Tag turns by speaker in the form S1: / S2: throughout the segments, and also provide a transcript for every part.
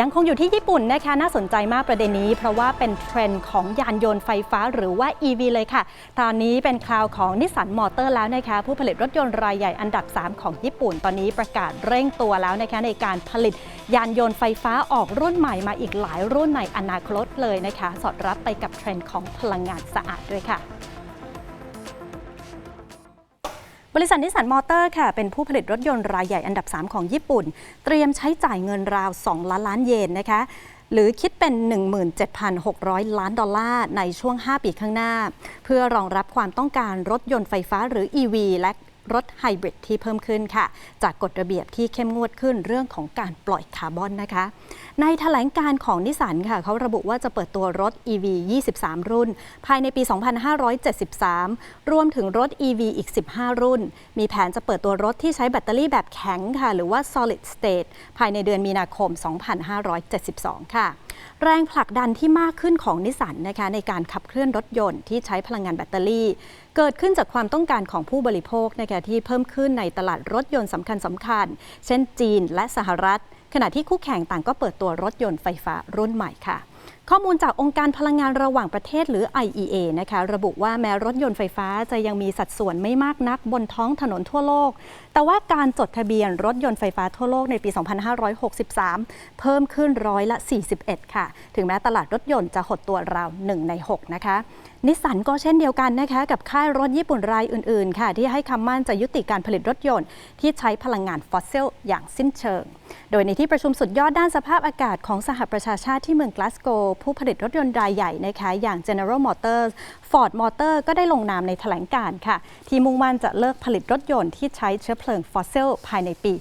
S1: ยังคงอยู่ที่ญี่ปุ่นนะคะน่าสนใจมากประเด็นนี้ เพราะว่าเป็นเทรนด์ของยานยนต์ไฟฟ้าหรือว่า EV เลยค่ะ ตอนนี้เป็นคราวของนิสสันมอเตอร์แล้วนะคะ ผู้ผลิตรถยนต์รายใหญ่อันดับ 3 ของญี่ปุ่น ตอนนี้ประกาศเร่งตัวแล้วนะคะในการผลิตยานยนต์ไฟฟ้าออกรุ่นใหม่มาอีกหลายรุ่นในอนาคตเลยนะคะ สอดรับไปกับเทรนด์ของพลังงานสะอาดด้วยค่ะ บริษัทนิสสันมอเตอร์ค่ะ เป็นผู้ผลิตรถยนต์รายใหญ่อันดับ 3 ของญี่ปุ่น เตรียมใช้จ่ายเงินราว 2 ล้านล้านเยนนะคะ หรือคิดเป็น 17,600 ล้านดอลลาร์ในช่วง 5 ปีข้างหน้า เพื่อรองรับความต้องการรถยนต์ไฟฟ้าหรือ EV และ รถไฮบริดที่เพิ่มขึ้นค่ะ จากกฎระเบียบที่เข้มงวดขึ้นเรื่องของการปล่อยคาร์บอนนะคะ ในแถลงการของนิสสันค่ะเขาระบุว่าจะเปิดตัวรถ EV 23 รุ่น ภายในปี 2573 รวมถึงรถ EV อีก 15 รุ่น มีแผนจะเปิดตัวรถที่ใช้แบตเตอรี่แบบแข็งค่ะ หรือว่า solid state ภายในเดือนมีนาคม 2572 ค่ะแรงผลักดันที่มากขึ้นของนิสสันนะคะในการขับเคลื่อนรถยนต์ที่ใช้พลังงานแบตเตอรี่ เกิดขึ้นจากความต้องการของผู้บริโภคนะคะที่เพิ่มขึ้นในตลาดรถยนต์สำคัญสำคัญๆเช่นจีนและสหรัฐ ขณะที่คู่แข่งต่างก็เปิดตัวรถยนต์ไฟฟ้ารุ่นใหม่ค่ะ ข้อมูลจากองค์การพลังงานระหว่างประเทศหรือ IEA นะคะระบุว่าแม้รถยนต์ไฟฟ้าจะยังมีสัดส่วนไม่มากนักบนท้องถนนทั่วโลก แต่ว่าการจดทะเบียนรถยนต์ไฟฟ้าทั่วโลกในปี 2563 เพิ่มขึ้นร้อยละ 41 ค่ะ ถึงแม้ตลาดรถยนต์จะหดตัวราว 1 ใน 6 นะคะนิสสันก็เช่นเดียวกันนะคะกับค่ายรถญี่ปุ่นรายอื่นๆ ค่ะ ที่ให้คำมั่นจะยุติการผลิตรถยนต์ ที่ใช้พลังงานฟอสซิลอย่างสิ้นเชิง โดยในที่ประชุมสุดยอดด้านสภาพอากาศของสหประชาชาติที่เมืองกลาสโกผู้ผลิตรถยนต์รายใหญ่นะคะอย่าง General Motors Ford Motor ก็ได้ลงนามในแถลงการ์ค่ะ ที่มุ่งมั่นจะเลิกผลิตรถยนต์ที่ใช้เชื้อเพลิงฟอสซิลภายในปี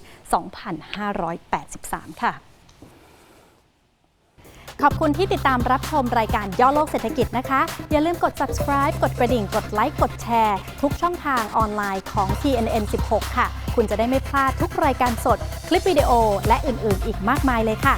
S1: 2583 ค่ะ ขอบคุณที่ติดตามรับชมรายการย่อโลกเศรษฐกิจนะคะ อย่าลืมกด subscribe กดกระดิ่ง กดไลค์ กดแชร์ ทุกช่องทางออนไลน์ของ TNN 16 ค่ะ คุณจะได้ไม่พลาดทุกรายการสด คลิปวิดีโอ และอื่น ๆ อีกมากมายเลยค่ะ